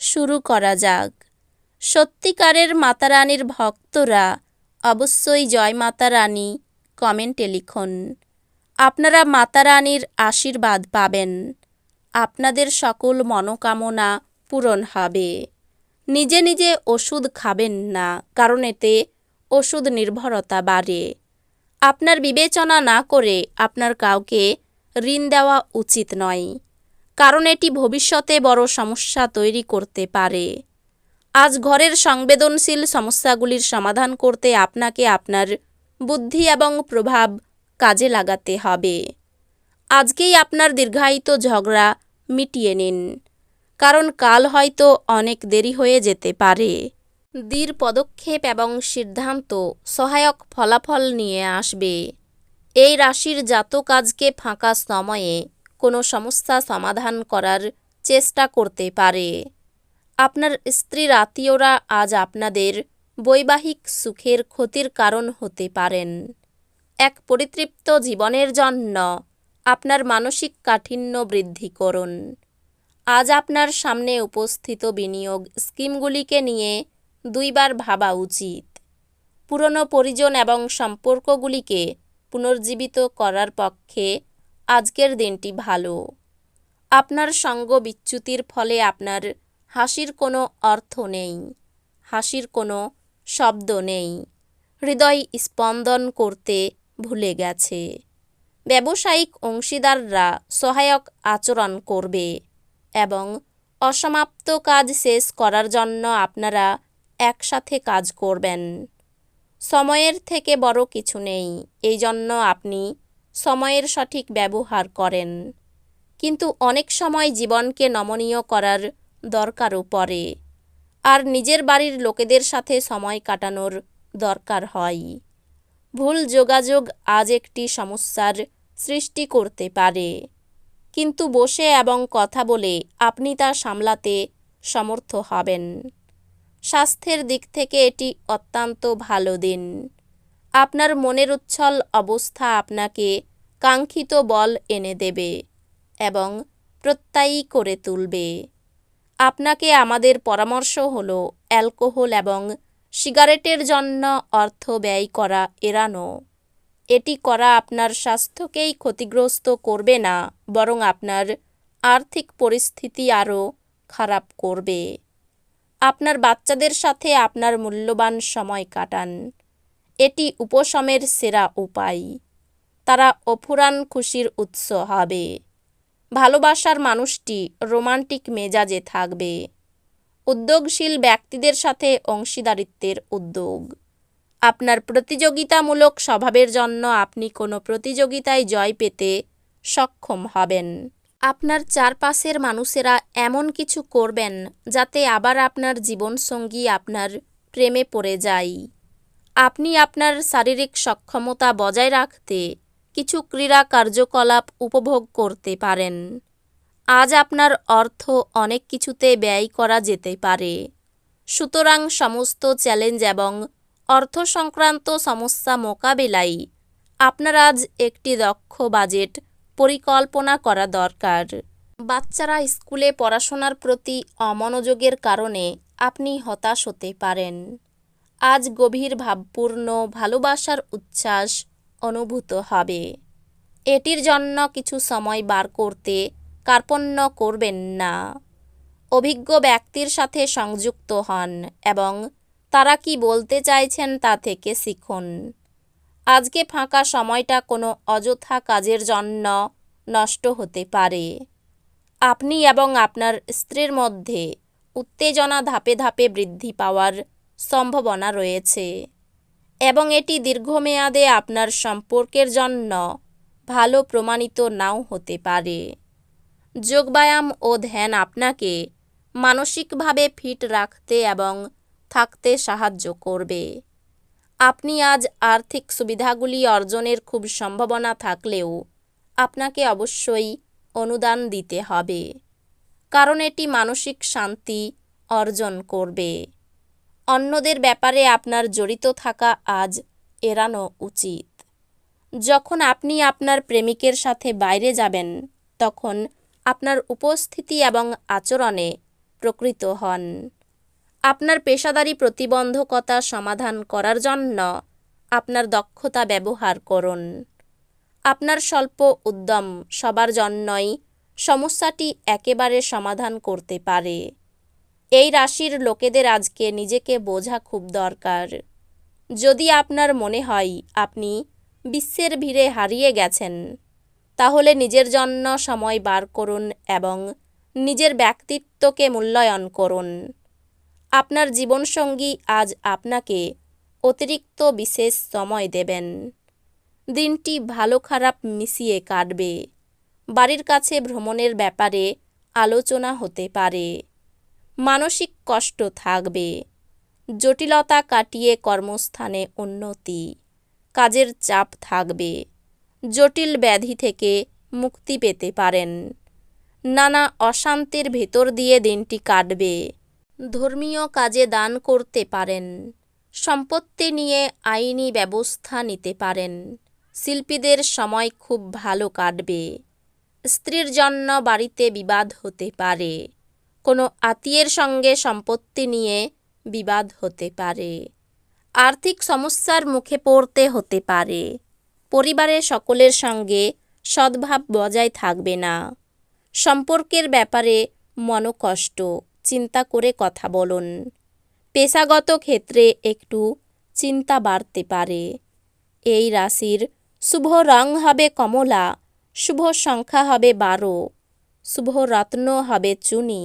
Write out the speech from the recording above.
শুরু করা যাক। সত্যিকারের মাতারানীর ভক্তরা অবশ্যই জয় মাতা রানী কমেন্টে লিখুন। আপনারা মাতারানীর আশীর্বাদ পাবেন। আপনাদের সকল মনোকামনা পূরণ হবে। নিজে নিজে ওষুধ খাবেন না, কারণ এতে ওষুধ নির্ভরতা বাড়ে। আপনার বিবেচনা না করে আপনার কাউকে ঋণ দেওয়া উচিত নয়। কারণ এটি ভবিষ্যতে বড় সমস্যা তৈরি করতে পারে। আজ ঘরের সংবেদনশীল সমস্যাগুলির সমাধান করতে আপনাকে আপনার বুদ্ধি এবং প্রভাব কাজে লাগাতে হবে। আজকেই আপনার দীর্ঘায়িত ঝগড়া মিটিয়ে নিন, কারণ কাল হয়তো অনেক দেরি হয়ে যেতে পারে। দীর পদক্ষেপ এবং সিদ্ধান্ত সহায়ক ফলাফল নিয়ে আসবে। এই রাশির জাতক আজকে ফাঁকা সময়ে কোনো সমস্যা সমাধান করার চেষ্টা করতে পারে। আপনার স্ত্রীর আত্মীয়রা আজ আপনাদের বৈবাহিক সুখের ক্ষতির কারণ হতে পারেন। এক পরিতৃপ্ত জীবনের জন্য আপনার মানসিক কাঠিন্য বৃদ্ধি করুন। আজ আপনার সামনে উপস্থিত বিনিয়োগ স্কিমগুলিকে নিয়ে দুইবার ভাবা উচিত। পুরনো পরিজন এবং সম্পর্কগুলিকে পুনর্জীবিত করার পক্ষে আজকের দিনটি ভালো। আপনার সঙ্গ বিচ্যুতির ফলে আপনার হাসির কোনো অর্থ নেই, হাসির কোনো শব্দ নেই। হৃদয় স্পন্দন করতে ভুলে গেছে। ব্যবসায়িক অংশীদাররা সহায়ক আচরণ করবে এবং অসমাপ্ত কাজ শেষ করার জন্য আপনারা একসাথে কাজ করবেন। সময়ের থেকে বড় কিছু নেই এই জন্য আপনি সময়ের সঠিক ব্যবহার করেন। কিন্তু অনেক সময় জীবনকে নমনীয় করার দরকারও পড়ে। আর নিজের বাড়ির লোকেদের সাথে সময় কাটানোর দরকার হয়। ভুল যোগাযোগ আজ একটি সমস্যার সৃষ্টি করতে পারে। কিন্তু বসে এবং কথা বলে আপনি তা সামলাতে সমর্থ হবেন। স্বাস্থ্যের দিক থেকে এটি অত্যন্ত ভালো দিন। আপনার মনের উচ্ছল অবস্থা আপনাকে কাঙ্ক্ষিত বল এনে দেবে এবং প্রত্যয়ী করে তুলবে। আপনাকে আমাদের পরামর্শ হল অ্যালকোহল এবং সিগারেটের জন্য অর্থ ব্যয় করা এড়ানো। এটি করা আপনার স্বাস্থ্যকেই ক্ষতিগ্রস্ত করবে না, বরং আপনার আর্থিক পরিস্থিতি আরও খারাপ করবে। আপনার বাচ্চাদের সাথে আপনার মূল্যবান সময় কাটান। এটি উপশমের সেরা উপায়। তারা অফুরান খুশির উৎস হবে। ভালোবাসার মানুষটি রোমান্টিক মেজাজে থাকবে। উদ্যোগশীল ব্যক্তিদের সাথে অংশীদারিত্বের উদ্যোগ। আপনার প্রতিযোগিতামূলক স্বভাবের জন্য আপনি কোনো প্রতিযোগিতায় জয় পেতে সক্ষম হবেন। আপনার চারপাশের মানুষেরা এমন কিছু করবেন যাতে আবার আপনার জীবনসঙ্গী আপনার প্রেমে পড়ে যায়। আপনি আপনার শারীরিক সক্ষমতা বজায় রাখতে কিছু ক্রীড়া কার্যকলাপ উপভোগ করতে পারেন। আজ আপনার অর্থ অনেক কিছুতে ব্যয় করা যেতে পারে। সুতরাং সমস্ত চ্যালেঞ্জ এবং অর্থ সংক্রান্ত সমস্যা মোকাবিলায় আপনার আজ একটি দক্ষ বাজেট পরিকল্পনা করা দরকার। বাচ্চারা স্কুলে পড়াশোনার প্রতি অমনোযোগের কারণে আপনি হতাশ হতে পারেন। আজ গভীর ভাবপূর্ণ ভালোবাসার উচ্ছ্বাস অনুভূত হবে। এটির জন্য কিছু সময় বার করতে কার্পণ্য করবেন না। অভিজ্ঞ ব্যক্তির সাথে সংযুক্ত হন এবং তারা কি বলতে চাইছেন তা থেকে শিখুন। আজকে ফাঁকা সময়টা কোনো অযথা কাজের জন্য নষ্ট হতে পারে। আপনি এবং আপনার স্ত্রীর মধ্যে উত্তেজনা ধাপে ধাপে বৃদ্ধি পাওয়ার সম্ভাবনা রয়েছে এবং এটি দীর্ঘমেয়াদে আপনার সম্পর্কের জন্য ভালো প্রমাণিত নাও হতে পারে। যোগব্যায়াম ও ধ্যান আপনাকে মানসিকভাবে ফিট রাখতে এবং থাকতে সাহায্য করবে। আপনি আজ আর্থিক সুবিধাগুলি অর্জনের খুব সম্ভাবনা থাকলেও আপনাকে অবশ্যই অনুদান দিতে হবে, কারণ এটি মানসিক শান্তি অর্জন করবে। অন্যদের ব্যাপারে আপনার জড়িত থাকা আজ এড়ানো উচিত। যখন আপনি আপনার প্রেমিকের সাথে বাইরে যাবেন, তখন আপনার উপস্থিতি এবং আচরণে প্রকৃত হন। আপনার পেশাদারি প্রতিবন্ধকতা সমাধান করার জন্য আপনার দক্ষতা ব্যবহার করুন। আপনার স্বল্প উদ্যম সবার জন্যই সমস্যাটি একেবারে সমাধান করতে পারে। এই রাশির লোকেদের আজকে নিজেকে বোঝা খুব দরকার। যদি আপনার মনে হয় আপনি বিশ্বের ভিড়ে হারিয়ে গেছেন, তাহলে নিজের জন্য সময় বার করুন এবং নিজের ব্যক্তিত্বকে মূল্যায়ন করুন। আপনার জীবনসঙ্গী আজ আপনাকে অতিরিক্ত বিশেষ সময় দেবেন। দিনটি ভালো খারাপ মিশিয়ে কাটবে। বাড়ির কাছে ভ্রমণের ব্যাপারে আলোচনা হতে পারে। মানসিক কষ্ট থাকবে। জটিলতা কাটিয়ে কর্মস্থানে উন্নতি। কাজের চাপ থাকবে। জটিল ব্যাধি থেকে মুক্তি পেতে পারেন। নানা অশান্তির ভেতর দিয়ে দিনটি কাটবে। ধর্মীয় কাজে দান করতে পারেন। সম্পত্তি নিয়ে আইনি ব্যবস্থা নিতে পারেন। শিল্পীদের সময় খুব ভালো কাটবে। স্ত্রীর জন্য বাড়িতে বিবাদ হতে পারে। কোনো আত্মীয়ের সঙ্গে সম্পত্তি নিয়ে বিবাদ হতে পারে। আর্থিক সমস্যার মুখে পড়তে হতে পারে। পরিবারের সকলের সঙ্গে সদ্ভাব বজায় থাকবে না। সম্পর্কের ব্যাপারে মনোকষ্ট, চিন্তা করে কথা বলুন। পেশাগত ক্ষেত্রে একটু চিন্তা বাড়তে পারে। এই রাশির শুভ রং হবে কমলা, শুভ সংখ্যা হবে বারো, শুভ রত্ন হবে চুনি।